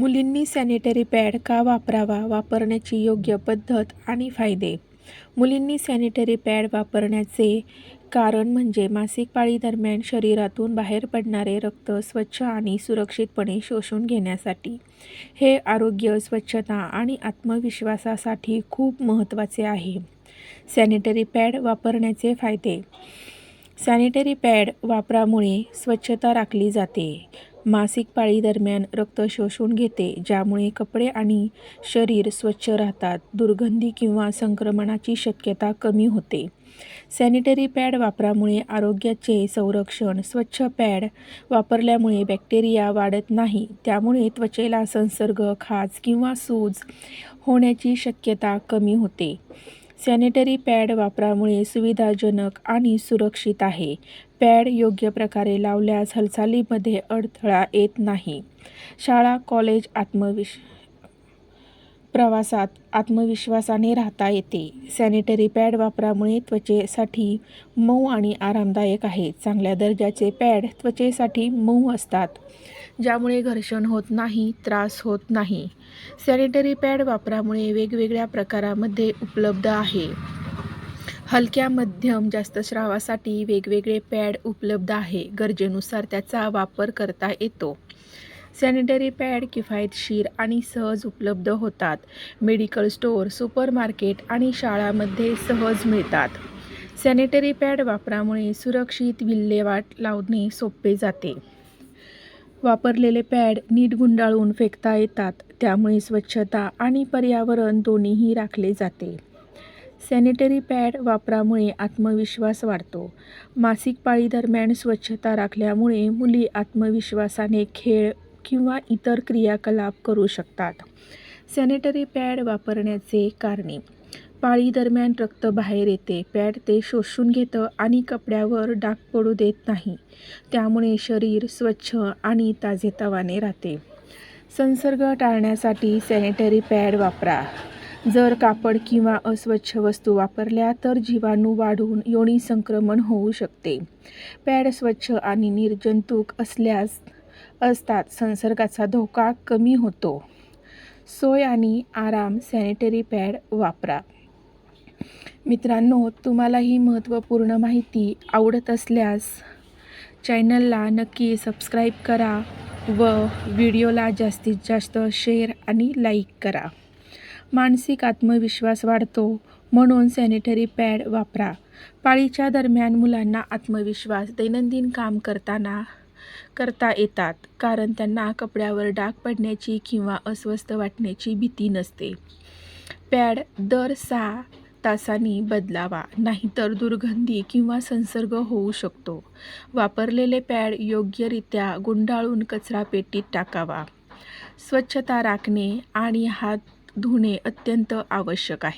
मुलींनी sanitary pad का वापरावा वापरण्याची योग्य पद्धत आणि फायदे. मुलींनी सॅनिटरी पॅड वापरण्याचे कारण म्हणजे मासिक पाळीदरम्यान शरीरातून बाहेर पडणारे रक्त स्वच्छ आणि सुरक्षितपणे शोषून घेण्यासाठी. हे आरोग्य स्वच्छता आणि आत्मविश्वासासाठी खूप महत्त्वाचे आहे. सॅनिटरी पॅड वापरण्याचे फायदे. सॅनिटरी पॅड वापरामुळे स्वच्छता राखली जाते. मासिक पाळीदरम्यान रक्त शोषून घेते ज्यामुळे कपडे आणि शरीर स्वच्छ राहतात. दुर्गंधी किंवा संक्रमणाची शक्यता कमी होते. सॅनिटरी पॅड वापरामुळे आरोग्याचे संरक्षण स्वच्छ पॅड वापरल्यामुळे बॅक्टेरिया वाढत नाही. त्यामुळे त्वचेला संसर्ग खाज किंवा सूज होण्याची शक्यता कमी होते. सॅनिटरी पॅड वापरामुळे सुविधाजनक आणि सुरक्षित आहे. पॅड योग्य प्रकारे लावल्यास हालचालीमध्ये अडथळा येत नाही. शाळा कॉलेज आत्मविश प्रवासात आत्मविश्वासाने राहता येते. सॅनिटरी पॅड वापरामुळे त्वचेसाठी मऊ आणि आरामदायक आहे. चांगल्या दर्जाचे पॅड त्वचेसाठी मऊ असतात ज्यामुळे घर्षण होत नाही त्रास होत नाही. सॅनिटरी पॅड वापरामुळे वेगवेगळ्या प्रकारामध्ये उपलब्ध आहे. हलक्या मध्यम जास्त स्रावासाठी वेगवेगळे पॅड उपलब्ध आहे. गरजेनुसार त्याचा वापर करता येतो. सॅनिटरी पॅड किफायतशीर आणि सहज उपलब्ध होतात. मेडिकल स्टोअर सुपरमार्केट आणि शाळामध्ये सहज मिळतात. सॅनिटरी पॅड वापरामुळे सुरक्षित विल्हेवाट लावणे सोपे जाते. वापरलेले पॅड नीट गुंडाळून फेकता येतात त्यामुळे स्वच्छता आणि पर्यावरण दोन्हीही राखले जाते. सॅनिटरी पॅड वापरामुळे आत्मविश्वास वाढतो. मासिक पाळीदरम्यान स्वच्छता राखल्यामुळे मुली आत्मविश्वासाने खेळ किंवा इतर क्रियाकलाप करू शकतात. सॅनिटरी पॅड वापरण्याचे कारणे. पाळीदरम्यान रक्त बाहेर येते. पॅड ते शोषून घेतं आणि कपड्यावर डाग पडू देत नाही. त्यामुळे शरीर स्वच्छ आणि ताजेतवाने राहते. संसर्ग टाळण्यासाठी सॅनिटरी पॅड वापरा. जर कापड किंवा अस्वच्छ वस्तू वापरल्या तर जीवाणू वाढून योनी संक्रमण होऊ शकते. पॅड स्वच्छ आणि निर्जंतुक असल्यास असतात. संसर्गाचा धोका कमी होतो. सोय आणि आराम सॅनिटरी पॅड वापरा. मित्रांनो तुम्हाला ही महत्त्वपूर्ण माहिती आवडत असल्यास चॅनलला नक्की सबस्क्राईब करा व व्हिडिओला जास्तीत जास्त शेअर आणि लाईक करा. मानसिक आत्मविश्वास वाढतो म्हणून सॅनिटरी पॅड वापरा. पाळीच्या दरम्यान मुलांना आत्मविश्वास दैनंदिन काम करताना करता येतात कारण त्यांना कपड्यावर डाग पडण्याची किंवा अस्वस्थ वाटण्याची भीती नसते. पॅड दर सहा तासांनी बदलावा नाहीतर दुर्गंधी किंवा संसर्ग होऊ शकतो. वापरलेले पॅड योग्यरित्या गुंडाळून कचरापेटीत टाकावा. स्वच्छता राखणे आणि हात धुणे अत्यंत आवश्यक आहे.